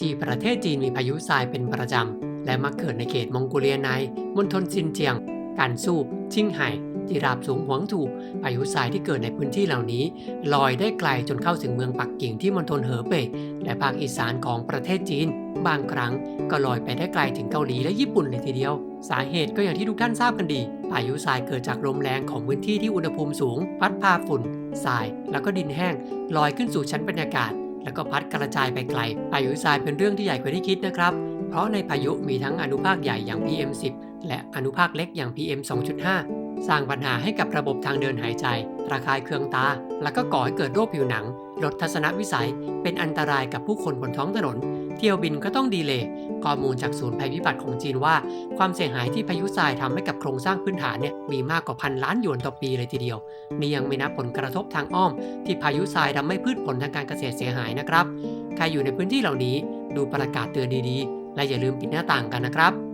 ที่ประเทศจีนมีพายุทรายเป็นประจำ และมักเกิดในเขตมองโกเลียในมณฑลซินเจียง การสู้ชิงไห่ที่ราบสูงหวงถูพายุทรายที่เกิดในพื้นที่เหล่านี้ ลอยได้ไกลจนเข้าถึงเมืองปักกิ่งที่มณฑลเหอเป่ยและภาคอีสานของประเทศจีน บางครั้งก็ลอยไปได้ไกลถึงเกาหลีและญี่ปุ่นเลยทีเดียว สาเหตุก็อย่างที่ทุกท่านทราบกันดีพายุทรายเกิดจากลมแรงของพื้นที่ที่อุณหภูมิสูง พัดพาฝุ่นทราย แล้วก็ดินแห้งลอยขึ้นสู่ชั้นบรรยากาศ แล้วก็พัดกระจายไปไกลพายุทรายเป็นเรื่องที่ใหญ่กว่าที่คิดนะครับ เพราะในพายุมีทั้งอนุภาคใหญ่อย่าง PM10 และอนุภาคเล็กอย่าง PM 2.5 สร้างปัญหาให้กับระบบทางเดินหายใจ ระคายเคืองตา แล้วก็ก่อให้เกิดโรคผิวหนัง ลดทัศนวิสัย เป็นอันตรายกับผู้คนบนท้องถนน เที่ยวบินก็ต้องดีเลย์ข้อมูลจากศูนย์ภัยพิบัติของจีนว่า ความเสียหายที่พายุทรายทำให้กับโครงสร้างพื้นฐานเนี่ยมีมากกว่าพันล้านหยวนต่อปีเลยทีเดียว นี่ยังไม่นับผลกระทบทางอ้อม ที่พายุทรายทำให้พืชผลทางการเกษตรเสียหายนะครับ ใครอยู่ในพื้นที่เหล่านี้ดูประกาศเตือนดีๆ และอย่าลืมปิดหน้าต่างกันนะครับ